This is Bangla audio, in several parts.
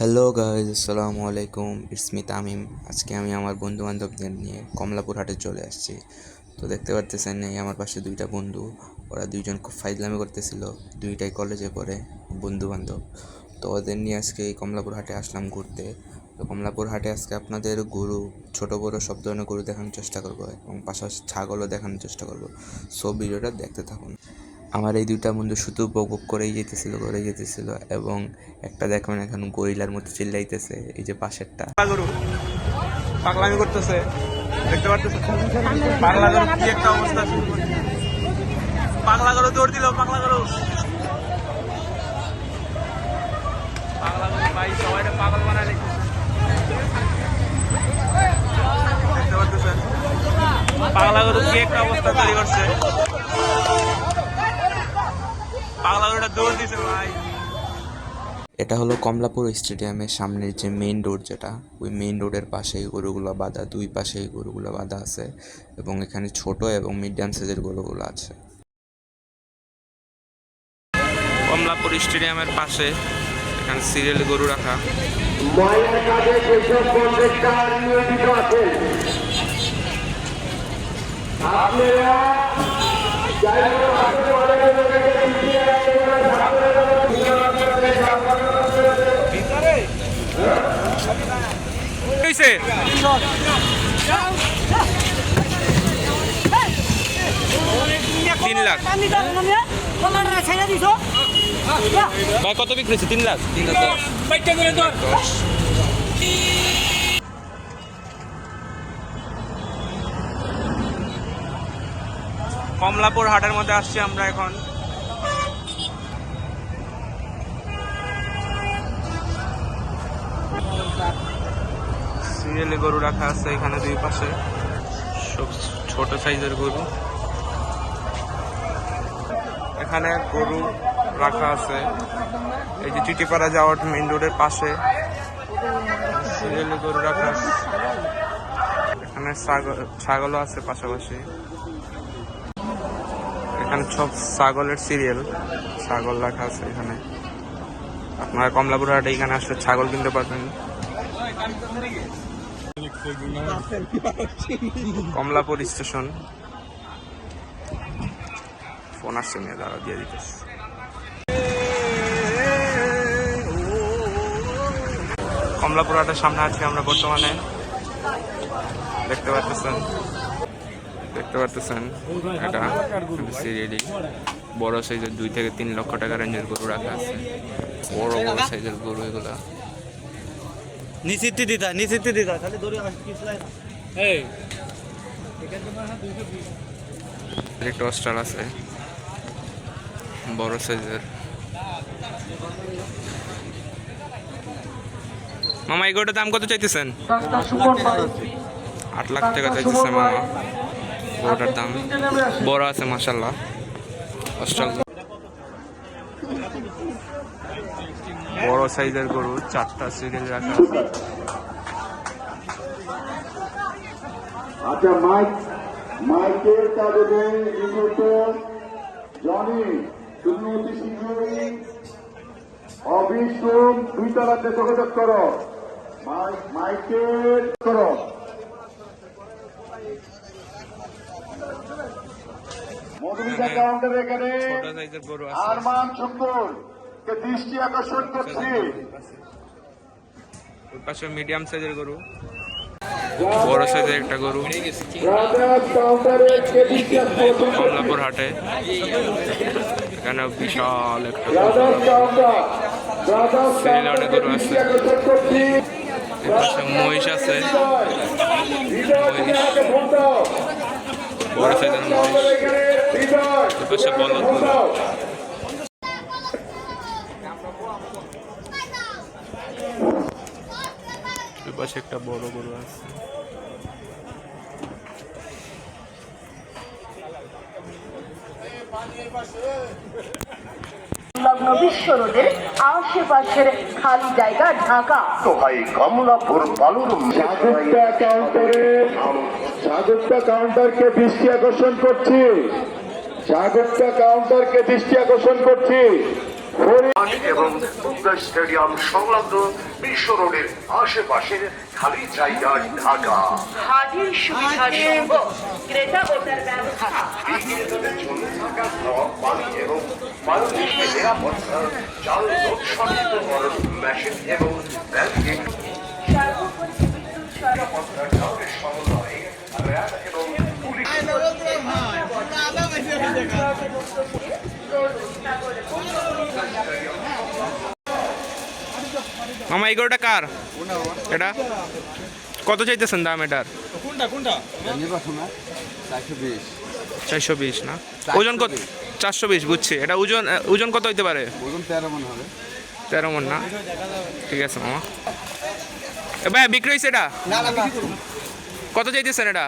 হ্যালো গাইজ আসসালামু আলাইকুম ইটস মি তামিম আজকে আমি আমার বন্ধু বান্ধবদের নিয়ে কমলাপুর হাটে চলে আসছি। তো দেখতে পারতেছেন এই আমার পাশে দুইটা বন্ধু, ওরা দুইজন খুব ফাইজলামি করতেছিল, দুইটাই কলেজে পড়ে বন্ধু বান্ধব তো ওদের নিয়ে আজকে এই কমলাপুর হাটে আসলাম ঘুরতে। তো কমলাপুর হাটে আজকে আপনাদের গরু, ছোট বড় সব ধরনের গরু দেখানোর চেষ্টা করব এবং পাশাপাশি ছাগলও দেখানোর চেষ্টা করব। সব ভিডিওটা দেখতে থাকুন। আমার এই দুইটা বন্ধু শুধু বক বক করেই যেতেছিল করেই যেতেছিল এবং একটা দেখবেন এখন গরিলার মতো চিল্লাইতেছে, এই যে পাশেরটা। পাগলামি করতেছে। দেখতে পারতেছে? পাগলা গরু কি একটা অবস্থা পাগলা গরু দৌড় দিল পাগলা গরু পাগলা গরু ভাই, সবাই পাগল বানায় দেখতে পারতেছেন? পাগলা গরু কি একটা অবস্থা তৈরি করছে? দৌড় দিছে ভাই। এটা হলো কমলাপুর স্টেডিয়ামের সামনের যে মেইন রোড যেটা ওই মেইন রোডের পাশেই গরুগুলো বাঁধা দুই পাশেই গরুগুলো বাঁধা আছে এবং এখানে ছোট এবং মিডিয়াম সাইজের গরুগুলো আছে। কমলাপুর স্টেডিয়ামের পাশে এখানে সিরিয়াল গরু রাখা। আপনারা তিন লাখ। ভাই কত বিক্রি হয়েছে তিন লাখ। কমলাপুর হাটের মধ্যে আসছি আমরা এখন। সিরিয়ালে গরু রাখা আছে এখানে দুই পাশে। সব ছোট সাইজের গরু। এখানে গরু রাখা আছে। এই যে টিটিপাড়া যাওয়ার মেইন রোডের পাশে। সিরিয়ালে গরু রাখা আছে। এখানে ছাগল ছাগলও আছে পাশাপাশি। এখানে সব ছাগলের সিরিয়াল ছাগল রাখা আছে এখানে। আপনারা কমলাপুর হাটে এখানে আসলে ছাগল কিনতে পারবেন। কমলাপুর স্টেশন। ফোন আসছে নিয়ে, দাঁড়া, দিয়ে দিতেছে। কমলাপুর হাটের সামনে আছি আমরা বর্তমানে। দেখতে পারতেছেন দেখতে পারতেছেন। এটা সিরিয়ালি বড় সাইজের দুই থেকে তিন লক্ষ টাকা রেঞ্জের গরু রাখা আছে। বড় বড় সাইজের গরু এগুলা। নিশ্চিত দিতা নিশ্চিত দিতা খালি দৌড়ে এই। একটা আছে। বড় সাইজের। মামা এই গরুটার দাম কত চাইতেছেন? আট লাখ টাকা চাইতেছে মামা। গরুটার দাম। বড় আছে মাসাল্লাহ অস্টাল বড় সাইজের গরু চারটা সিরিয়াল রাখা আছে। আচ্ছা মাইক মাইকের কাগজে নিযুক্ত জনি তুমি অতি শীঘ্রই দুই তলাতে যোগাযোগ করো। মাইক মাইকের করো। মধুমিতা কাউন্টার এখানে। গরু আছে। আরমান শুকুর কে দৃষ্টি আকর্ষণ করছি। পাশে মিডিয়াম সাইজের গরু। বড় সাইজের একটা গরু। কমলাপুর হাটে। এখানে বিশাল একটা অনেক গরু আছে। মহিষ আছে। দাও বড় সাইজের মহিষ। পাশে বলদ পাশে একটা বড় গরু আছে। সংলগ্ন বিশ্ব রোডের আশেপাশের খালি জায়গা ঢাকা। তো ভাই কমলাপুর বালুর কাউন্টারে সাগরটা কাউন্টারকে দৃষ্টি আকর্ষণ করছি। সাগরটা কাউন্টারকে দৃষ্টি আকর্ষণ করছি। এবং মুক্তা স্টেডিয়াম সংলগ্ন বিশ্ব রোডের আশেপাশের খালি জায়গা ঢাকা। হাজির সুবিধা ক্রেতা ভোটার ব্যবস্থা। এবং মানুষের নিরাপত্তা জাল নোট শনাক্তকরণ মেশিন এবং ব্যাংকিং সর্বোপরি বিদ্যুৎ সমন্বয়ে র্যাব এবং পুলিশ মামা এই কার? এটা? কত চাইতেছেন দাম এটার? কোনটা কোনটা? চারশো বিশ। না? ওজন কত? চারশো বিশ বুঝছি। এটা ওজন ওজন কত হইতে পারে? ওজন তেরো মন হবে। তেরো মন না? ঠিক আছে মামা। এ ভাই বিক্রি হয়েছে এটা? কত চাইতেছেন এটা?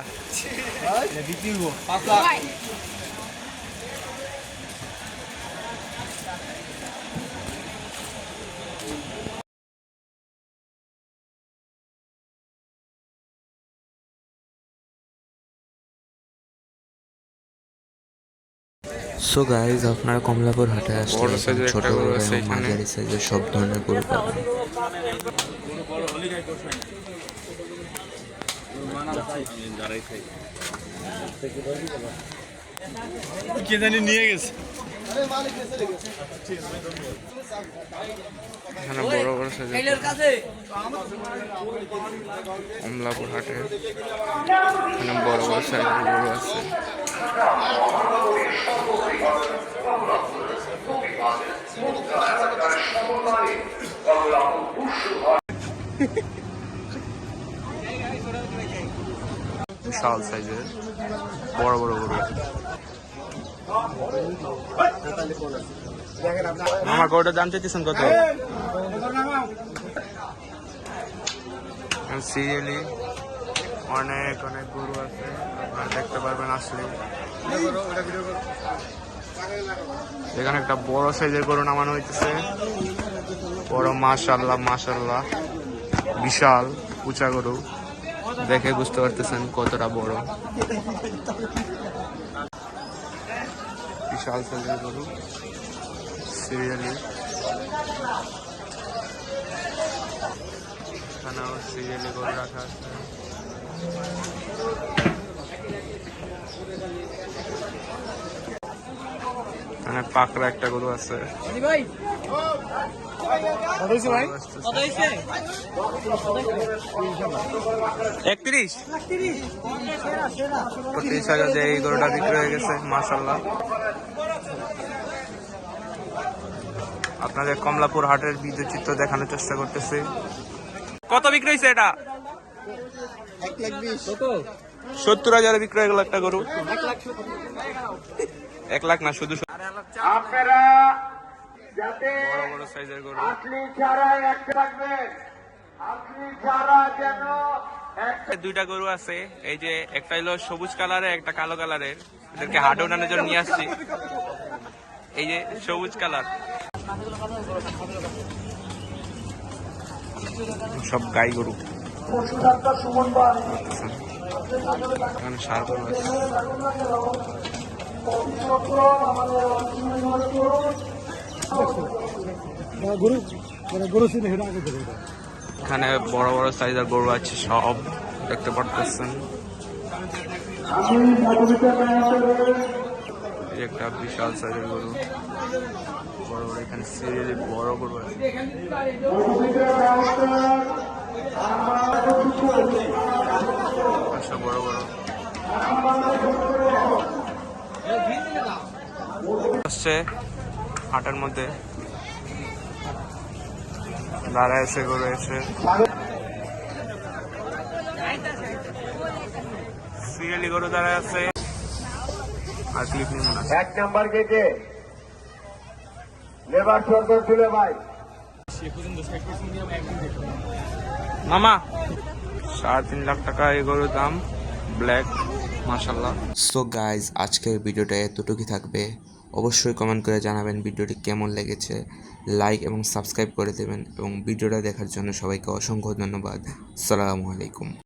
সো গাইজ আপনারা কমলাপুর হাটে আসলে ছোট গরু এবং মাঝারি সাইজের সব ধরনের গরু পাবেন। কে জানি নিয়ে গেছে। এখানে বড় বড় সাইজের কমলাপুর হাটে। এখানে বড় বড় সাইজের গরু আছে। বিশাল সাইজের বড় বড় গরু। আমার গরুটার দাম চাইতেছেন কত? সিরিয়ালি অনেক অনেক গরু আছে, আপনারা দেখতে পারবেন আসলে। এখানে একটা বড় সাইজের গরু নামানো হইতেছে। বড় মাশাল্লাহ মাশাল্লাহ বিশাল, উঁচা গরু। দেখে বুঝতে পারতেছেন কতটা বড়। বিশাল সাইজের গরু সিরিয়ালি এখানেও সিরিয়ালি গরু রাখা আছে এখানে পাকড়া একটা গরু আছে একত্রিশ পঁচিশ হাজার এই গরুটা বিক্রি হয়ে গেছে মাসাল্লাহ আপনাদের কমলাপুর হাটের বিদ্যুৎ চিত্র দেখানোর চেষ্টা করতেছি। কত বিক্রি হয়েছে এটা? সত্তর হাজারে বিক্রি হয়ে গেল একটা গরু। এক লাখ না শুধু আপনারা যাতে বড় বড় সাইজের গরু। একটা যেন দুইটা গরু আছে এই যে একটা হলো সবুজ কালারের একটা কালো কালারের। এদেরকে হাটে উঠানোর জন্য নিয়ে আসছি। এই যে সবুজ কালার। সব গাই গরু। এখানে সার গরু আছে এখানে বড় বড় সাইজের গরু আছে সব দেখতে পারতেছেন। এই একটা বিশাল সাইজের গরু। বড় বড়, এখানে সিরিয়ালি বড় গরু আছে। বড় বড় আসছে হাটের মধ্যে। দাঁড়ায় এসে, গরু এসে। সিরিয়ালি গরু দাঁড়ায় আছে। আর ক্লিপ নিয়ে মনে এক নাম্বার গেটে লেবার সরকার তুলে ভাই। মামা সাড়ে তিন লাখ টাকা এই গরুর দাম ব্ল্যাক মাসাল্লাহ সো গাইজ আজকের ভিডিওটা এতটুকুই থাকবে। অবশ্যই কমেন্ট করে জানাবেন ভিডিওটি কেমন লেগেছে। লাইক এবং সাবস্ক্রাইব করে দেবেন এবং ভিডিওটা দেখার জন্য সবাইকে অসংখ্য ধন্যবাদ। সালামু আলাইকুম।